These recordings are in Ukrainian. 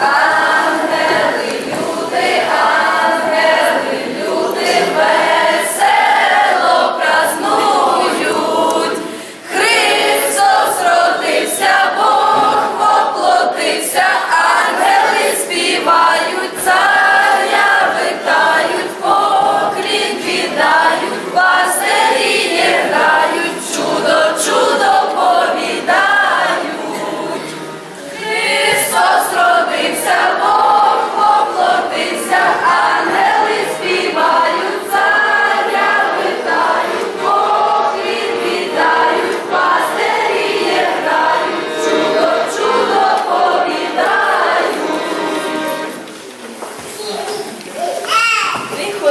Христос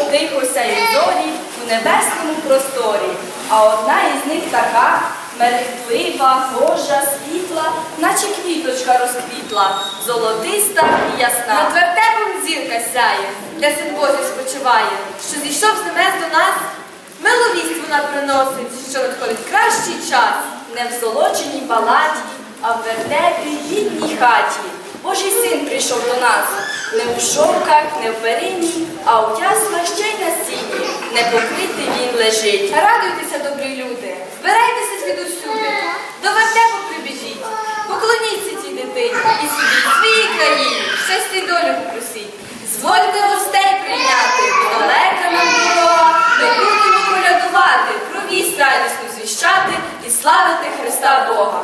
Тихо, сяють зорі у небесному просторі, а одна із них така мерехтлива, гожа, світла, наче квіточка розквітла, золотиста і ясна. Над вертепом зірка сяє, де син Божий спочиває, що зійшов з небес до нас. Миловість вона приносить, що надходить кращий час. Не в золоченій палаті, а в вертепі гідній хаті. Божий син прийшов до нас, не у шовках, не в перині, а у яслах ще й на сіні. Не покритий він лежить. Радуйтеся, добрі люди, збирайтеся звідусюди, до вертепу прибіжіть, поклоніться цій дитині і собі своїй країні, щастя долю попросіть. Звольте гостей прийняти, далека нам дорога, ми будемо колядувати, про вість радісну звіщати і славити Христа Бога.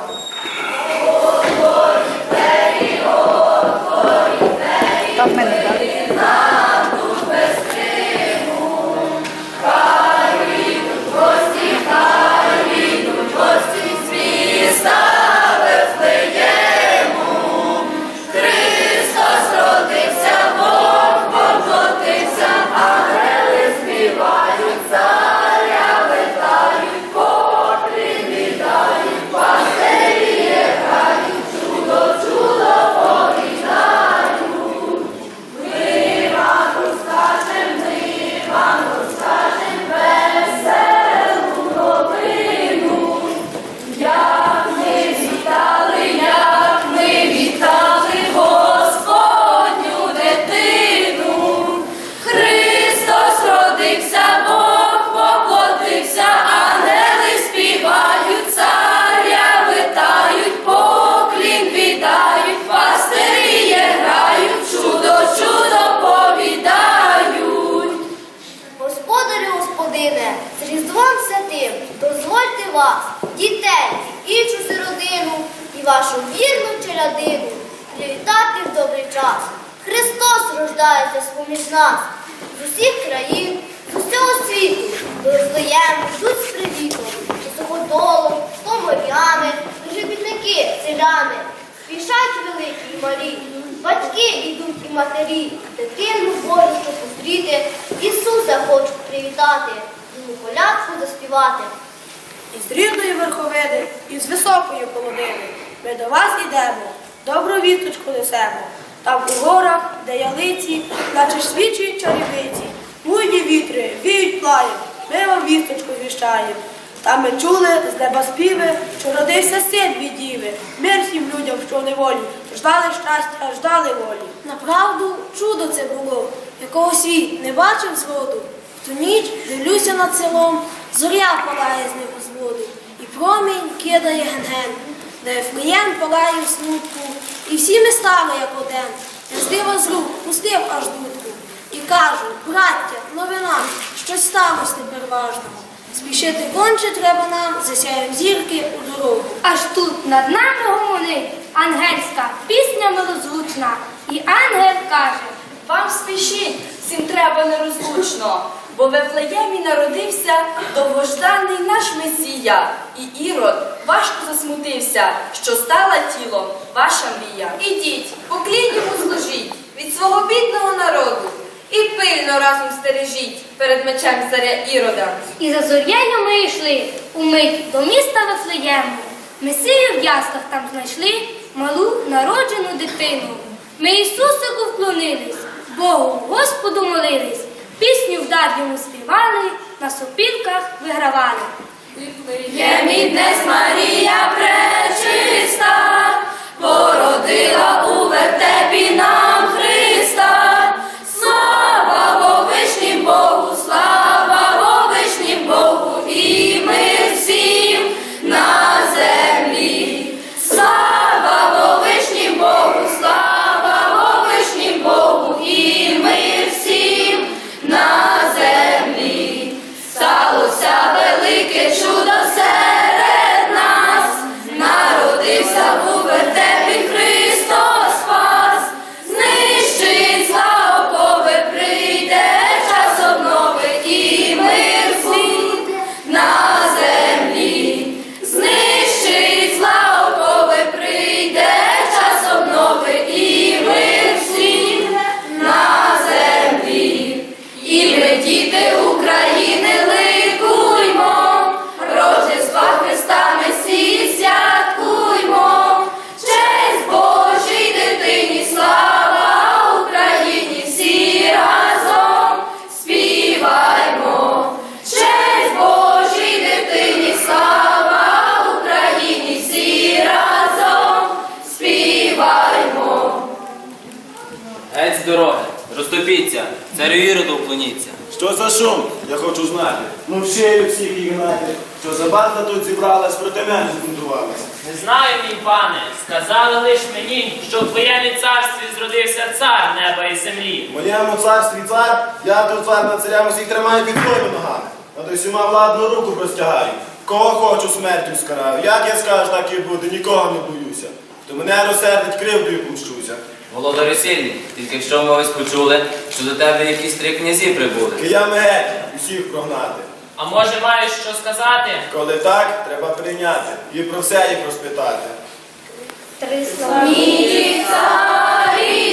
Нас, з усіх країн, з усього світу, до Вифлеєму йдуть з привітом, з суходолом, поморями, робітники, селяни, спішать великі і малі, батьки ідуть і матері, дитину Божу зустріти, Ісуса хочуть привітати, йому колядку заспівати. Із рідної верховини, із високої полонини ми до вас ідемо, добру вісточку несемо. Там у горах, де ялиці, наче свічують чарівниці. Буйні вітри, віють плаєм, ми вам вісточку звіщаємо. Та ми чули з неба співи, що родився син від діви. Мир всім людям, що в неволі, ждали щастя, ждали волі. Направду чудо це було, якого світ не бачив зроду. Ту ніч дивлюся над селом, зоря палає з небозводу, і промінь кидає ген-ген, де Ефлеєм палає в смутку, і всі ми стали, як один. Я з дива з рук пустив аж дудку. І кажу, браття, новина, щось сталося тепер важного. Спішити конче треба нам, засяєм зірки у дорогу. Аж тут над нами гомонить ангельська пісня милозвучна, і ангел каже. Вам спішіть, всім треба нерозлучно, бо в Вифлеємі народився довгожданий наш Месія, і Ірод важко засмутився, що стала тілом ваша мрія. Ідіть, поклінь йому служіть від свого бідного народу і пильно разом стережіть перед мечем царя Ірода. І за зорєю ми йшли умить до міста Вифлеєму. Месію в яслах там знайшли малу народжену дитину. Ми Ісусику вклонились, Богу Господу молились, пісню вдар йому співали, на сопілках вигравали. Є Марія пречиста, породила у вертепі нам неба і землі. В моєму царстві цар, я тут цар над царям усіх тримаю під своїми ногами. Над усіма владну руку простягаю. Кого хочу смертю скараю. Як я скажу, так і буде, нікого не боюся. Хто мене розсердить, кривдою помщуся. Володарю сильний, тільки що ми ось почули, що до тебе якісь три князі прибули. Киями геть, усіх прогнати. А може маєш що сказати? Коли так, треба прийняти. І про все їх розпитати. Три слова. Мій царі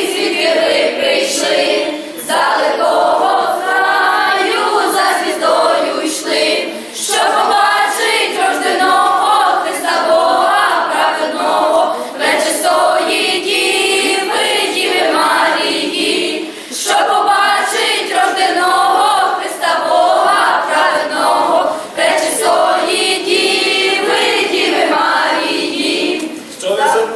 ви прийшли, з далекого краю за звіздою йшли, що побачить рожденого Христа Бога праведного, пречистої діви, Марії, що побачить рожденого Христа Бога праведного, пречистої діви, діви Марії. Що ви за,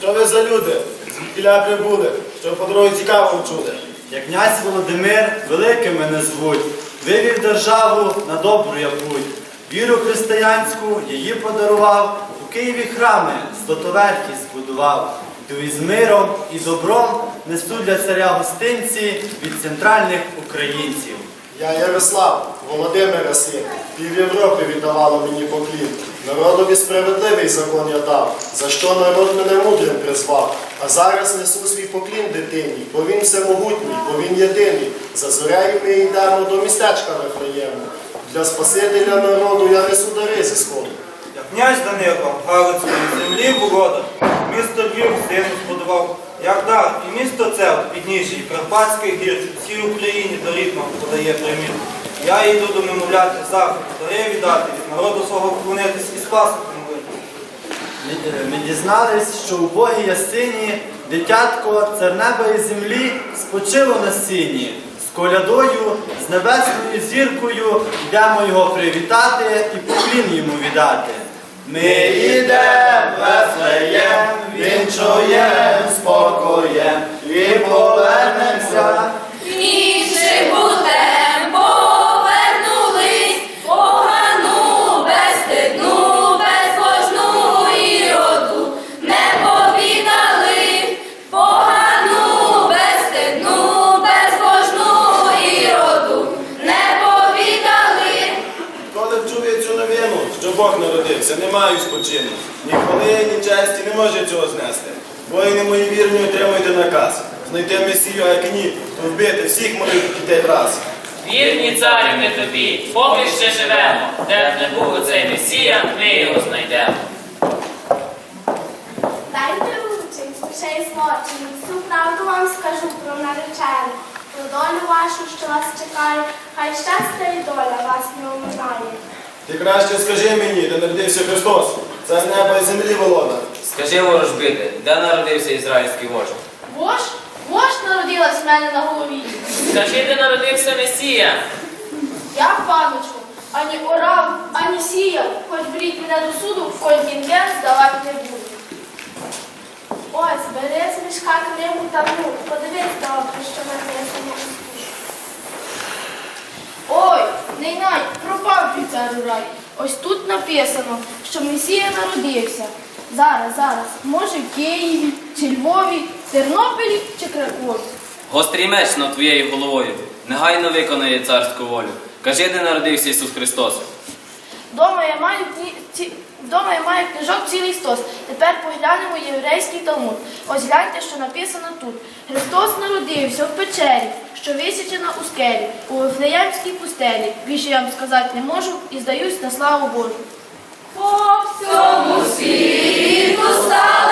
що ви за люди? Звідкіля прибули, по дорозі цікаво чути. Як князь Володимир великим мене звуть, вивів державу на добру я путь. Віру християнську її подарував, у Києві храми стотоверхі збудував. Йду із миром і добром несу для царя гостинці від центральних українців. Я Ярослав, Володимира син, пів Європи віддавало мені поклін. Народові справедливий закон я дав, за що народ мене мудрим призвав. А зараз несу свій поклін дитині, бо він всемогутній, бо він єдиний. За зорею ми йдемо до містечка Вифлеєму. Для Спасителя народу я несу дари зі сходу. Як князь Данило Галицької землі Володар, місто Львів сину збудував, як дар, і місто це підніжжі, і Карпатських гір, всій Україні доріг нам подає примір. Я йду до немовляти захід, дари віддати, від народу свого вклонитись і спасти помолити. Е, Ми дізнались, що у Богі ясині дитятко, цар неба і землі спочило на сіні. З колядою, з небесною зіркою йдемо його привітати і поклін йому віддати. Ми йдем він вінчуєм спокоєм і повернемося. Маю. Ні хвали, ні честі не може цього знести. Воїни мої вірні, отримуйте наказ. Знайти Месію, а як ні, то вбити всіх моїх дітей враз. Вірні царю ми тобі, поки ще живемо, де б не був оцей месія, ми його знайдемо. Дайте ручень, ще й злочин, всю правду вам скажу про наречену, про долю вашу, що вас чекає, хай щастя і доля вас не оминає. Ти краще скажи мені, де народився Христос. Це з неба і землі володар. Скажи ворожбити, де народився ізраїльський вождь? Вож? Вож народилась в мене на голові. Скажи, де народився Месія. Я, паночку, ані орав, ані сіяв, хоч бріть мене до суду, в контингент здавати не буду. Ось, бери з мішка книгу та ну, подивись добре, що написано. Ой, не най, пропав цар рай. Ось тут написано, що Месія народився. Зараз, зараз, може в Києві, чи Львові, Тернополі чи Кракові. Гострий меч над твоєю головою. Негайно виконає царську волю. Кажи, де народився Ісус Христос. Дома я маю ці, ці... Дома я маю книжок цілий стос. Тепер поглянемо єврейський талмуд. Ось гляньте, що написано тут. Христос народився в печері, що висічена у скелі, у Вифлеємській пустелі. Більше я вам сказати не можу і здаюсь на славу Божу. По всьому світу стала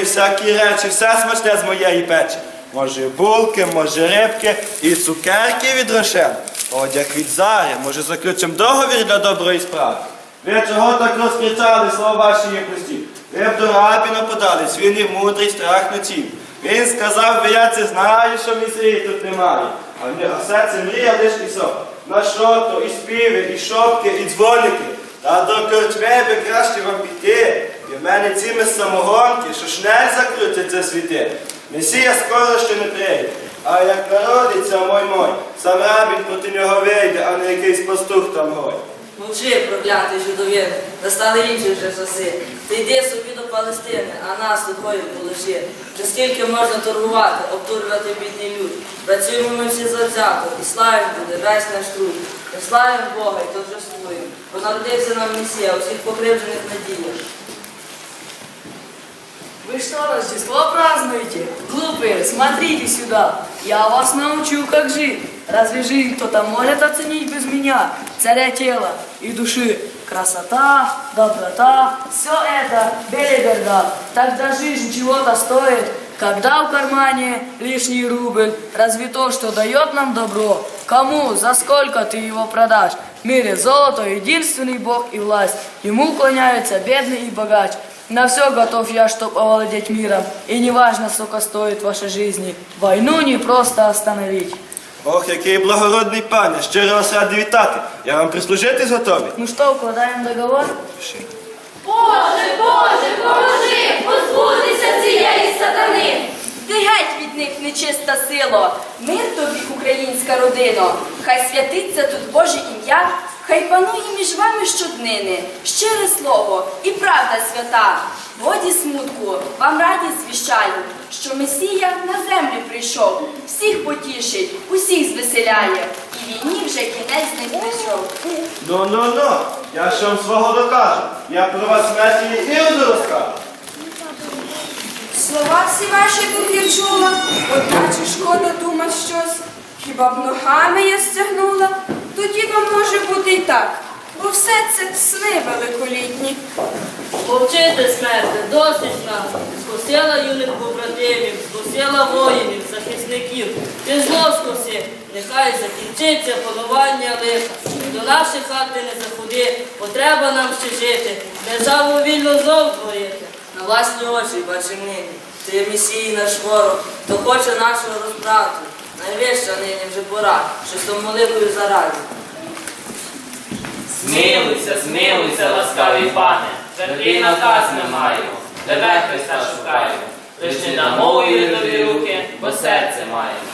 Всякі речі, все смачне з моєї печі. Може булки, може рибки і цукерки від рошен. Одяг від зари, може заключимо договір для доброї справи. Ви чого так розкричали, слова ваші є пусті? Ви б до рабі нападались, він і мудрий страх ночів. Він сказав, ви я це знаю, що місії тут немає. А в нього серце мрія лиш і сон. На що то і співи, і шопки, і дзвоники. Та до корчми краще вам піти. І в мене ціми самогонки, що шнель закрутяться світи. Месія скоро ще не прийде. А як народиться мой мой, сам рабін проти нього вийде, а не якийсь пастух там гой. Мовчи, проклятий жидовір, настали інші вже часи. Ти йди собі до Палестини, а нас лихою полиши. Наскільки можна торгувати, обдурювати бідний люд. Працюємо ми всі завзято, і славим буде весь наш труд. Ми славимо Бога і торжествуємо, бо народився нам Месія, усіх покривджених надіях. Вы что, Рождество празднуете? Глупые, смотрите сюда. Я вас научу, как жить. Разве жизнь кто-то может оценить без меня? Царя тела и души. Красота, доброта, все это белиберда. Тогда жизнь чего-то стоит. Когда в кармане лишний рубль, разве то, что дает нам добро? Кому, за сколько ты его продашь? В мире золото, единственный Бог и власть. Ему уклоняются бедный и богач. На все готов я, чтоб овладеть миром. И неважно, сколько стоит вашей жизни. Войну не просто остановить. Ох, який благородний пане, щиро вас радий вітати. Я вам прислужитись готовий. Ну что, укладаем договор? Боже, Боже, поможи, позбутися цієї сатани. Ти геть від них нечиста сило. Мир тобі, українська родино. Хай святиться тут Боже ім'я, хай панує між вами щоднини, щире слово і правда свята. Годі смутку, вам радість звіщаю, що Месія на землю прийшов, всіх потішить, усіх звеселяє, і війні вже кінець не прийшов. Ну, ну, ну, я ж вам свого докажу. Я про вас смерті і розкажу. Слова всі ваші тут я чула, одначе шкода думать щось. Хіба б ногами я стягнула? Тоді вам може бути і так. бо все це сни великолітні. Мовчити смерти, досить нам. Скосила юних побратимів, скосила воїнів, захисників. Ти знов скоси, нехай закінчиться панування лиха. До наших хат ти не заходи, потреба нам ще жити, державу вільно знов творити. На власні очі бачимо нині. Ти є месій наш ворог, хто хоче нашого розбрату. Найвища нині вже пора, що з молитвою заради. Змилуйся, змилуйся, ласкавий пане, такий наказ ми маємо, тебе Христа шукаємо, лиш не дамо у тобі руки, бо серце маємо.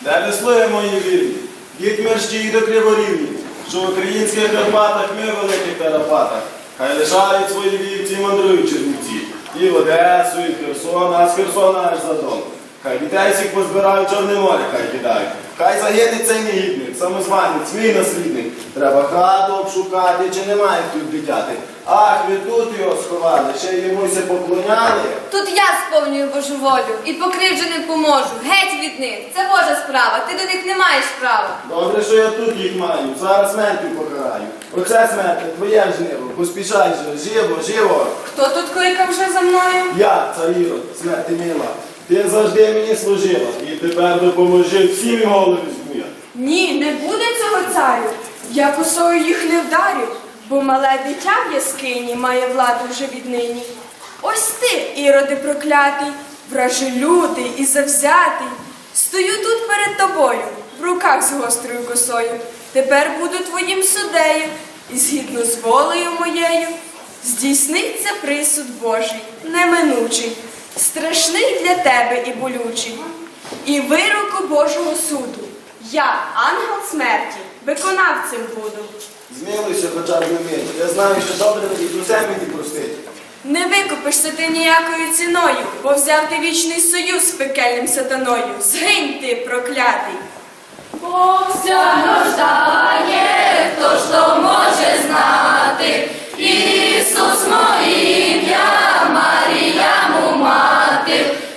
Де веслує мої вірні, дід мерщій до криворівні, що в українських Карпатах ми в великих Карапатах. Хай лишають свої вівці і мандрують чернівці. І в Одесу, і в Херсон, а з Херсона аж за дом. Хай дітей всіх позбирають Чорне море, хай кидають. Хай загине цей негідник, самозванець, мій наслідник. Треба хату обшукати, чи немає тут дитяти. Ах, ви тут його сховали, ще й йомуся поклоняли. Тут я сповнюю Божу волю і покривдженим поможу. Геть від них. Це Божа справа. Ти до них не маєш права. Добре, що я тут їх маю, зараз смертю покараю. Оце смерти, твоє жниво, поспішай же, живо, живо. Хто тут кликав вже за мною? Я, царіро, смерти мила, ти завжди мені служила, і тепер допоможи всім голови візьму. Ні, не буде цього царю. Я косою їх не вдарю, бо мале дитя в яскині має владу вже віднині. Ось ти, іроди проклятий, вражелютий і завзятий. Стою тут перед тобою, в руках з гострою косою. Тепер буду твоїм судею, і згідно з волею моєю, здійсниться присуд Божий, неминучий, страшний для тебе і болючий. І вироку Божого суду. Я, ангел смерті, виконавцем буду. Змилуйся хоча б на мить, я знаю, що добре і усе мені простить. Не викупишся ти ніякою ціною, бо взяв ти вічний союз з пекельним сатаною. Згинь ти, проклятий. Вся нуждає, хто ж то може знати. Ісус мати.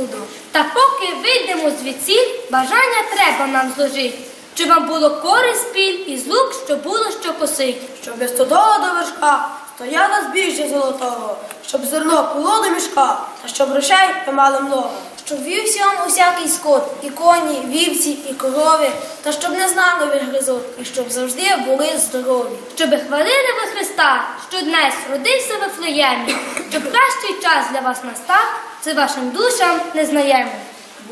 Чудо. Та поки вийдемо звідсіль, бажання треба нам зложить. Чи вам було користь піль і лук, що було що косить? Щоб без стодола до вершка стояла збіжжя золотого, щоб зерно було до мішка, та щоб грошей ми мали много. Щоб вівся вам усякий скот, і коні, вівці, і корови, та щоб не знали ви гризот, і щоб завжди були здорові. Щоби хвалили ви Христа, що днес родився в Вифлеємі, щоб кращий час для вас настав, це вашим душам незнаємим.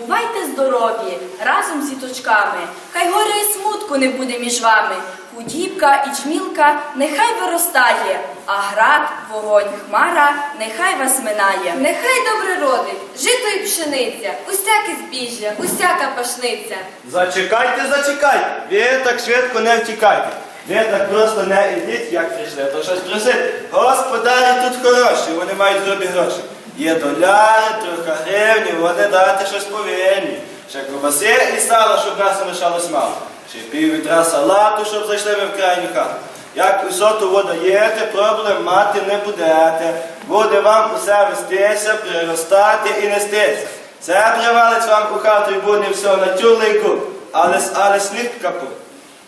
Бувайте здорові разом з діточками, хай горя і смутку не буде між вами. Худібка і чмілка нехай виростає, а град, вогонь, хмара нехай вас минає. Нехай добре родить, жито і пшениця, усяке збіжжя, усяка пашниця. Зачекайте, зачекайте, ви так швидко не втікайте. Ви так просто не ідіть, як прийшли, то щось просити. Господарі тут хороші, вони мають зробі гроші. Є доляри, трохи гривні, вони дати щось повинні. Ще ковбаси і сала, щоб нас лишалось мало. Ще пів відра салату, щоб зайшли ми в крайню хату. Як усе того даєте, проблем мати не будете. Буде вам усе вестися, приростати і нестися. Це привалить вам у хату і буде все на тюлейку, але, але сніг капут.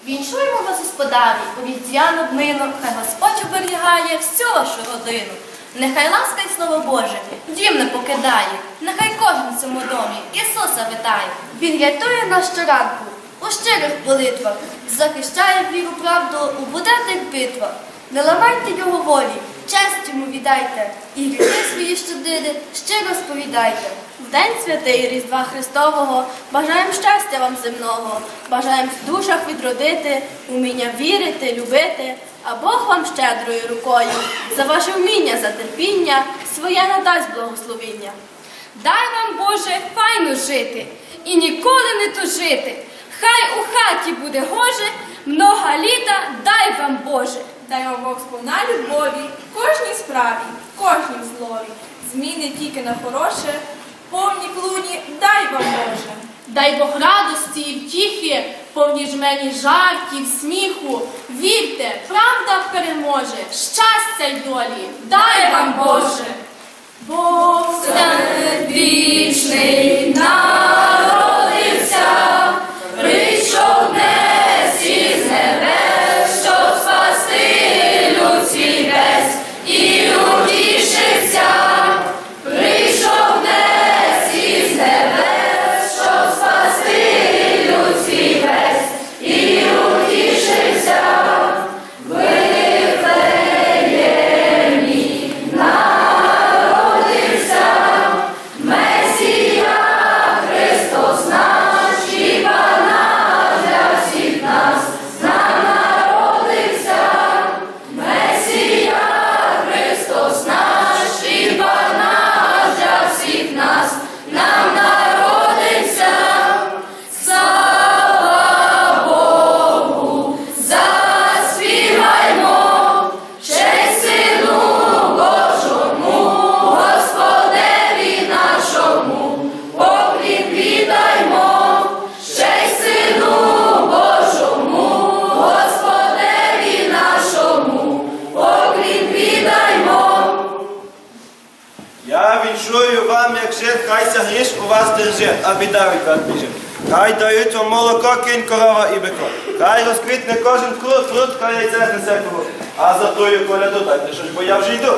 Віншуємо вас, господарі, повітряну днину, хай Господь оберігає всю вашу родину. Нехай ласка й слово Боже, дім не покидає, нехай кожен в цьому домі Ісуса витає. Він рятує нас щоранку у щирих молитвах, захищає віру правду у буденних битвах. Не ламайте його волі, честь йому віддайте, і гріхи свої щодини щиро сповідайте. В день святий Різдва Христового бажаємо щастя вам земного, бажаємо в душах відродити, уміння вірити, любити, а Бог вам щедрою рукою за ваше вміння, за терпіння своє надасть благословіння. Дай вам, Боже, файно жити і ніколи не тужити. Хай у хаті буде гоже, много літа дай вам Боже. Дай вам Бог сповна любові, кожній справі, кожній злові. Зміни тільки на хороше, повні клуні, дай вам Боже. Дай Бог радості і втіхи, повні жмені жартів, сміху. Вірте, правда переможе, щастя й долі. Дай вам Боже! Бог вічний народився, держить, а біда від вас біжить. Хай дають вам молоко, кінь, корова і бико. Хай розквітне кожен клуб, фрут, хай яйце несе кого. А за тою коляду дайте, що ж, бо я вже йду.